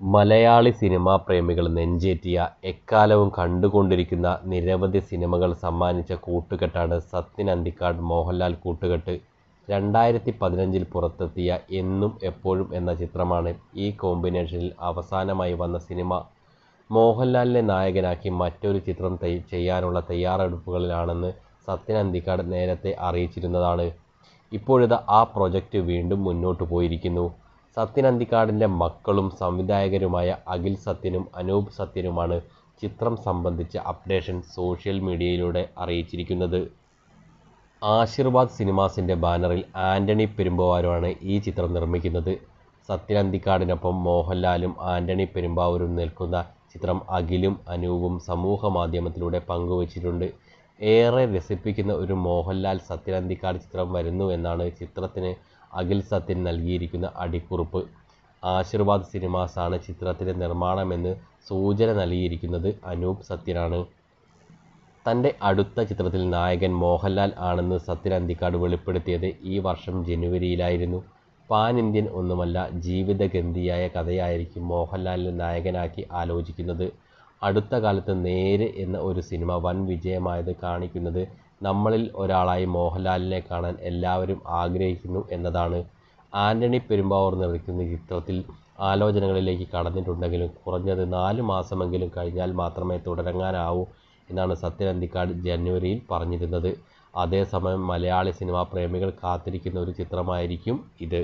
Malayali cinema പ്രേമികൾ നെഞ്ചേറ്റിയ എക്കാലവും കണ്ടുകൊണ്ടിരിക്കുന്ന നിരവധി സിനിമകൾ സമ്മാനിച്ച കൂട്ടുകെട്ടാണ് സത്യൻ അന്തിക്കാട് മോഹൻലാൽ കൂട്ടുകെട്ട്. രണ്ടായിരത്തി പതിനഞ്ചിൽ പുറത്തെത്തിയ എന്നും എപ്പോഴും എന്ന ചിത്രമാണ് ഈ കോമ്പിനേഷനിൽ അവസാനമായി വന്ന സിനിമ. മോഹൻലാലിനെ നായകനാക്കി മറ്റൊരു ചിത്രം ചെയ്യാനുള്ള തയ്യാറെടുപ്പുകളിലാണെന്ന് സത്യൻ അന്തിക്കാട് നേരത്തെ അറിയിച്ചിരുന്നതാണ്. ഇപ്പോഴിതാ ആ പ്രൊജക്റ്റ് വീണ്ടും മുന്നോട്ട് പോയിരിക്കുന്നു. സത്യൻ അന്തിക്കാടിന്റെ മക്കളും സംവിധായകരുമായ അഖിൽ സത്യനും അനൂപ് സത്യനുമാണ് ചിത്രം സംബന്ധിച്ച അപ്ഡേഷൻ സോഷ്യൽ മീഡിയയിലൂടെ അറിയിച്ചിരിക്കുന്നത്. ആശീർവാദ് സിനിമാസിന്റെ ബാനറിൽ ആന്റണി പെരുമ്പാവൂരാണ് ഈ ചിത്രം നിർമ്മിക്കുന്നത്. സത്യൻ അന്തിക്കാടിനൊപ്പം മോഹൻലാലും ആന്റണി പെരുമ്പാവൂരും നിൽക്കുന്ന ചിത്രം അഖിലും അനൂപും സമൂഹ മാധ്യമത്തിലൂടെ പങ്കുവച്ചിട്ടുണ്ട്. ഏറെ രസിപ്പിക്കുന്ന ഒരു മോഹൻലാൽ സത്യനന്ദിക്കാട് ചിത്രം വരുന്നു എന്നാണ് ചിത്രത്തിന് അഖിൽ സത്യൻ നൽകിയിരിക്കുന്ന അടിക്കുറിപ്പ്. സിനിമാസ് സിനിമാസാണ് ചിത്രത്തിന്റെ നിർമ്മാണമെന്ന് സൂചന നൽകിയിരിക്കുന്നത് അനൂപ് സത്യനാണ്. തന്റെ അടുത്ത ചിത്രത്തിൽ നായകൻ മോഹൻലാൽ ആണെന്ന് സത്യൻ അന്തിക്കാട് വെളിപ്പെടുത്തിയത് ഈ വർഷം ജനുവരിയിലായിരുന്നു. പാൻ ഇന്ത്യൻ ഒന്നുമല്ല ജീവിതഗന്ധിയായ കഥയായിരിക്കും മോഹൻലാലിനെ നായകനാക്കി ആലോചിക്കുന്നത്. അടുത്ത കാലത്ത് നേര് എന്ന ഒരു സിനിമ വൻ വിജയമായത് കാണിക്കുന്നത് നമ്മളിൽ ഒരാളായി മോഹൻലാലിനെ കാണാൻ എല്ലാവരും ആഗ്രഹിക്കുന്നു എന്നതാണ്. ആന്റണി പെരുമ്പാവൂർ നിർമ്മിക്കുന്ന ചിത്രത്തിൽ ആലോചനകളിലേക്ക് കടന്നിട്ടുണ്ടെങ്കിലും കുറഞ്ഞത് നാല് മാസമെങ്കിലും കഴിഞ്ഞാൽ മാത്രമേ തുടരങ്ങാനാവൂ എന്നാണ് സത്യൻ അന്തിക്കാട് ജനുവരിയിൽ പറഞ്ഞിരുന്നത്. അതേസമയം മലയാളി സിനിമാ പ്രേമികൾ കാത്തിരിക്കുന്ന ഒരു ചിത്രമായിരിക്കും ഇത്.